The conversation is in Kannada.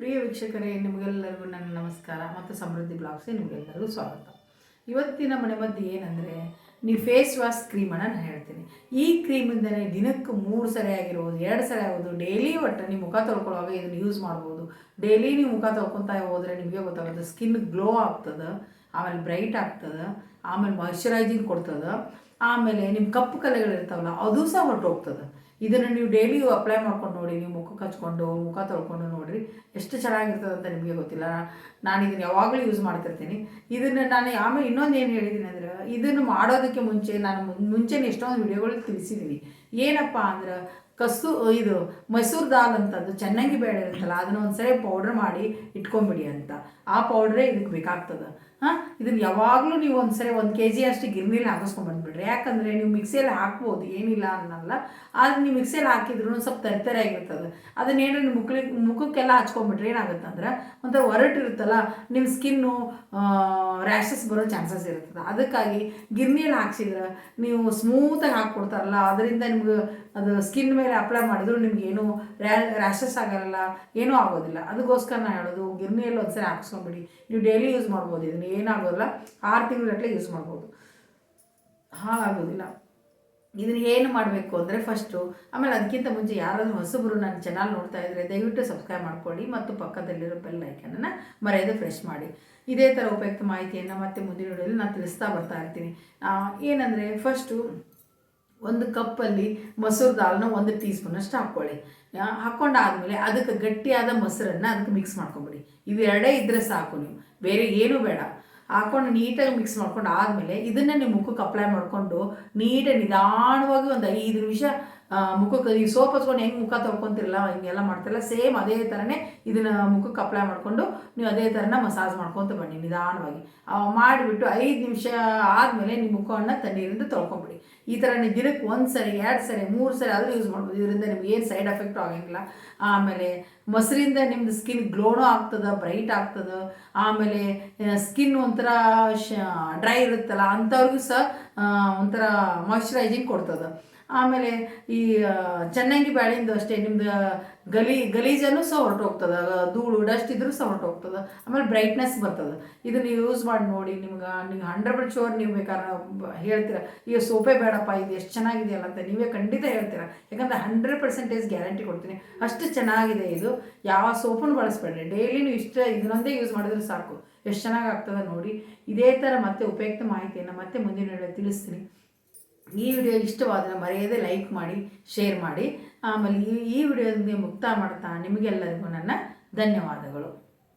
ಪ್ರಿಯ ವೀಕ್ಷಕರೇ, ನಿಮಗೆಲ್ಲರಿಗೂ ನನ್ನ ನಮಸ್ಕಾರ ಮತ್ತು ಸಮೃದ್ಧಿ ಬ್ಲಾಗ್ಸ್ಗೆ ನಿಮಗೆಲ್ಲರಿಗೂ ಸ್ವಾಗತ. ಇವತ್ತಿನ ಮನೆ ಮದ್ದು ಏನಂದರೆ ನೀವು ಫೇಸ್ ವಾಶ್ ಕ್ರೀಮ್ ಅನ್ನ ನಾನು ಹೇಳ್ತೀನಿ. ಈ ಕ್ರೀಮಿಂದಲೇ ದಿನಕ್ಕೆ ಮೂರು ಸರಿ ಆಗಿರ್ಬೋದು, ಎರಡು ಸರಿ ಆಗ್ಬೋದು ಡೈಲಿ ಒಟ್ಟು ನಿಮ್ಮ ಮುಖ ತೊಳ್ಕೊಳ್ಳುವಾಗ ಇದನ್ನು ಯೂಸ್ ಮಾಡ್ಬೋದು. ಡೈಲಿ ನೀವು ಮುಖ ತೊಳ್ಕೊತಾ ಹೋದರೆ ನಿಮಗೆ ಗೊತ್ತಾಗುತ್ತೆ ಸ್ಕಿನ್ ಗ್ಲೋ ಆಗ್ತದೆ, ಆಮೇಲೆ ಬ್ರೈಟ್ ಆಗ್ತದೆ, ಆಮೇಲೆ ಮಾಯ್ಶ್ಚರೈಸಿಂಗ್ ಕೊಡ್ತದೆ, ಆಮೇಲೆ ನಿಮ್ಮ ಕಪ್ಪು ಕಲೆಗಳಿರ್ತಾವಲ್ಲ, ಅದು ಸಹ ಹೊರಟೋಗ್ತದೆ. ಇದನ್ನು ನೀವು ಡೈಲಿ ಅಪ್ಲೈ ಮಾಡ್ಕೊಂಡು ನೋಡಿ, ನೀವು ಮುಖಕ್ಕೆ ಹಚ್ಕೊಂಡು ಮುಖ ತೊಳ್ಕೊಂಡು ನೋಡಿರಿ. ಎಷ್ಟು ಚೆನ್ನಾಗಿರ್ತದೆ ಅಂತ ನಿಮಗೆ ಗೊತ್ತಿಲ್ಲ. ನಾನು ಇದನ್ನು ಯಾವಾಗಲೂ ಯೂಸ್ ಮಾಡ್ತಿರ್ತೀನಿ. ಇದನ್ನು ನಾನು ಆಮೇಲೆ ಇನ್ನೊಂದು ಏನು ಹೇಳಿದ್ದೀನಿ ಅಂದರೆ, ಇದನ್ನು ಮಾಡೋದಕ್ಕೆ ಮುಂಚೆ ನಾನು ಮುಂಚೆನೇ ಎಷ್ಟೊಂದು ವಿಡಿಯೋಗಳು ತಿಳಿಸಿದ್ದೀನಿ ಏನಪ್ಪ ಅಂದ್ರೆ ಕಸ್ತು ಇದು ಮೈಸೂರು ದಾಲ್ ಅಂತಂದು ಚೆನ್ನಾಗಿ ಬೇಳೆ ಇರುತ್ತಲ್ಲ ಅದನ್ನ ಒಂದ್ಸರಿ ಪೌಡ್ರ್ ಮಾಡಿ ಇಟ್ಕೊಂಬಿಡಿ ಅಂತ. ಆ ಪೌಡ್ರೇ ಇದಕ್ಕೆ ಬೇಕಾಗ್ತದೆ. ಹಾಂ? ಇದನ್ನು ಯಾವಾಗಲೂ ನೀವು ಒಂದ್ಸರಿ ಒಂದು ಕೆ ಜಿ ಅಷ್ಟು ಗಿರ್ನಿಲಿ ಹಾಕಿಸ್ಕೊಂಡ್ಬಂದ್ಬಿಡ್ರಿ ಯಾಕಂದರೆ ನೀವು ಮಿಕ್ಸಿಯಲ್ಲಿ ಹಾಕ್ಬೋದು, ಏನಿಲ್ಲ ಅನ್ನಲ್ಲ. ಆದರೆ ನೀವು ಮಿಕ್ಸಿಯಲ್ಲಿ ಹಾಕಿದ್ರು ಸ್ವಲ್ಪ ತರಿತರೆ ಆಗಿರ್ತದೆ. ಅದನ್ನೇನು ನಿಮ್ಮ ಮುಖಕ್ಕೆ ಮುಖಕ್ಕೆಲ್ಲ ಹಚ್ಕೊಂಡ್ಬಿಟ್ರೆ ಏನಾಗುತ್ತೆ ಅಂದ್ರೆ ಒಂಥರ ಒರಟಿರುತ್ತಲ್ಲ ನಿಮ್ಮ ಸ್ಕಿನ್ನು ರ್ಯಾಷಸ್ ಬರೋ ಚಾನ್ಸಸ್ ಇರ್ತದೆ ಅದಕ್ಕಾಗಿ ಗಿರ್ನಿಯಲ್ಲಿ ಹಾಕ್ಸಿದ್ರೆ ನೀವು ಸ್ಮೂತಾಗಿ ಹಾಕ್ಕೊಡ್ತಾರಲ್ಲ, ಅದರಿಂದ ನಿಮ್ಗೆ ಅದು ಸ್ಕಿನ್ ಮೇಲೆ ಅಪ್ಲೈ ಮಾಡಿದ್ರು ನಿಮ್ಗೆ ಏನು ರ್ಯಾಷಸ್ ಆಗಲ್ಲ, ಏನೂ ಆಗೋದಿಲ್ಲ. ಅದಕ್ಕೋಸ್ಕರ ನಾನು ಹೇಳೋದು, ಗಿರ್ನಿಯಲ್ಲಿ ಒಂದ್ಸರಿ ಹಾಕ್ಸ್ಕೊಂಬಿಡಿ. ನೀವು ಡೈಲಿ ಯೂಸ್ ಮಾಡ್ಬೋದು, ಇದನ್ನು ಏನಾಗೋದಿಲ್ಲ ಆರು ತಿಂಗಳಗಟ್ಟಲೆ ಯೂಸ್ ಮಾಡ್ಬೋದು. ಹಾಳಾಗೋದಿಲ್ಲ. ಇದನ್ನ ಏನು ಮಾಡಬೇಕು ಅಂದರೆ ಫಸ್ಟು ಆಮೇಲೆ ಅದಕ್ಕಿಂತ ಮುಂಚೆ ಯಾರಾದರೂ ಹೊಸಬರು ನನ್ನ ಚೆನ್ನಾಗಿ ನೋಡ್ತಾ ಇದ್ದರೆ ದಯವಿಟ್ಟು ಸಬ್ಸ್ಕ್ರೈಬ್ ಮಾಡ್ಕೊಳ್ಳಿ ಮತ್ತು ಪಕ್ಕದಲ್ಲಿರೋ ಬೆಲ್ ಐಕನನ್ನು ಮರೆಯದೆ ಫ್ರೆಶ್ ಮಾಡಿ. ಇದೇ ಥರ ಉಪಯುಕ್ತ ಮಾಹಿತಿಯನ್ನು ಮತ್ತೆ ಮುಂದಿನ ವಿಡಿಯೋದಲ್ಲಿ ನಾನು ತಿಳಿಸ್ತಾ ಬರ್ತಾ ಇರ್ತೀನಿ. ಏನಂದರೆ ಫಸ್ಟು ಒಂದು ಕಪ್ಪಲ್ಲಿ ಮೊಸರು ದಾಲ್ನ ಒಂದು ಟೀ ಸ್ಪೂನಷ್ಟು ಹಾಕ್ಕೊಳ್ಳಿ. ಆ, ಹಾಕ್ಕೊಂಡಾದ್ಮೇಲೆ ಅದಕ್ಕೆ ಗಟ್ಟಿಯಾದ ಮೊಸರನ್ನು ಅದಕ್ಕೆ ಮಿಕ್ಸ್ ಮಾಡ್ಕೊಂಬಿಡಿ. ಇವೆರಡೇ ಇದ್ದರೆ ಸಾಕು ನೀವು. ಬೇರೆ ಏನೂ ಬೇಡ. ಹಾಕೊಂಡು ನೀಟಾಗಿ ಮಿಕ್ಸ್ ಮಾಡ್ಕೊಂಡು ಆದಮೇಲೆ ಇದನ್ನು ನಿಮ್ಮ ಮುಖಕ್ಕೆ ಅಪ್ಲೈ ಮಾಡಿಕೊಂಡು ನೀಟಾಗಿ ನಿಧಾನವಾಗಿ ಒಂದು ಐದು ನಿಮಿಷ ಮುಖಕ್ಕೆ ಈ ಸೋಪ್ ಹಚ್ಕೊಂಡು ಹೆಂಗೆ ಮುಖ ತೊಳ್ಕೊತಿರಲ್ಲ, ಹಿಂಗೆಲ್ಲ ಮಾಡ್ತಿರಲ್ಲ, ಸೇಮ್ ಅದೇ ಥರನೇ ಇದನ್ನು ಮುಖಕ್ಕೆ ಅಪ್ಲೈ ಮಾಡಿಕೊಂಡು ನೀವು ಅದೇ ಥರನ ಮಸಾಜ್ ಮಾಡ್ಕೊತ ಬನ್ನಿ ನಿಧಾನವಾಗಿ. ಮಾಡಿಬಿಟ್ಟು ಐದು ನಿಮಿಷ ಆದಮೇಲೆ ನಿಮ್ಮ ಮುಖವನ್ನು ತಣ್ಣೀರಿಂದ ತೊಳ್ಕೊಂಬಿಡಿ. ಈ ಥರ ನೀವು ದಿನಕ್ಕೆ ಒಂದು ಸರಿ, ಎರಡು ಸರಿ, ಮೂರು ಸರಿ ಆದರೂ ಯೂಸ್ ಮಾಡ್ಬೋದು. ಇದರಿಂದ ನಿಮ್ಗೆ ಏನು ಸೈಡ್ ಎಫೆಕ್ಟು ಆಗಂಗಿಲ್ಲ. ಆಮೇಲೆ ಮೊಸರಿಂದ ನಿಮ್ಮದು ಸ್ಕಿನ್ ಗ್ಲೋನೂ ಆಗ್ತದೆ ಬ್ರೈಟ್ ಆಗ್ತದೆ. ಆಮೇಲೆ ಸ್ಕಿನ್ ಒಂಥರ ಶ ಡ್ರೈ ಇರುತ್ತಲ್ಲ, ಅಂಥವ್ರಿಗೂ ಸಹ ಒಂಥರ ಮಾಯ್ಶ್ಚರೈಸಿಂಗ್ ಕೊಡ್ತದೆ. ಆಮೇಲೆ ಈ ಚೆನ್ನಂಗಿ ಬ್ಯಾಳಿಂದು ಅಷ್ಟೇ, ನಿಮ್ದು ಗಲಿ ಗಲೀಜನ್ನು ಸಹ ಹೊರಟೋಗ್ತದೆ ಧೂಳು, ಡಸ್ಟ್ ಇದ್ರೂ ಸಹ ಹೊರಟೋಗ್ತದೆ, ಆಮೇಲೆ ಬ್ರೈಟ್ನೆಸ್ ಬರ್ತದೆ. ಇದನ್ನು ಯೂಸ್ ಮಾಡಿ ನೋಡಿ, ನಿಮ್ಗೆ ನೀವು ಹಂಡ್ರೆಡ್ ಪರ್ಸೆಂಟ್ ಶೋರ್ ನೀವು ಬೇಕಾದ್ರೆ ಹೇಳ್ತೀರ ಈಗ ಸೋಪೇ ಬೇಡಪ್ಪ, ಇದು ಎಷ್ಟು ಚೆನ್ನಾಗಿದೆಯಲ್ಲ ಅಂತ ನೀವೇ ಖಂಡಿತ ಹೇಳ್ತೀರ. ಯಾಕಂದರೆ ಹಂಡ್ರೆಡ್ ಪರ್ಸೆಂಟೇಜ್ ಗ್ಯಾರಂಟಿ ಕೊಡ್ತೀನಿ. ಅಷ್ಟು ಚೆನ್ನಾಗಿದೆ ಇದು. ಯಾವ ಸೋಪನ್ನು ಬಳಸ್ಬೇಡ್ರಿ. ಡೈಲಿನೂ ಇಷ್ಟ, ಇದನ್ನೊಂದೇ ಯೂಸ್ ಮಾಡಿದ್ರೆ ಸಾಕು. ಎಷ್ಟು ಚೆನ್ನಾಗಿ ಆಗ್ತದೆ ನೋಡಿ. ಇದೇ ಥರ ಮತ್ತೆ ಉಪಯುಕ್ತ ಮಾಹಿತಿಯನ್ನು ಮತ್ತೆ ಮುಂದಿನ ತಿಳಿಸ್ತೀನಿ. ಈ ವಿಡಿಯೋ ಇಷ್ಟವಾದರೆ ಮರೆಯದೆ ಲೈಕ್ ಮಾಡಿ, ಶೇರ್ ಮಾಡಿ. ಆಮೇಲೆ ಈ ಈ ವಿಡಿಯೋದಿಂದ ಮುಕ್ತ ಮಾಡ್ತಾ ನಿಮಗೆಲ್ಲರಿಗೂ ನನ್ನ ಧನ್ಯವಾದಗಳು.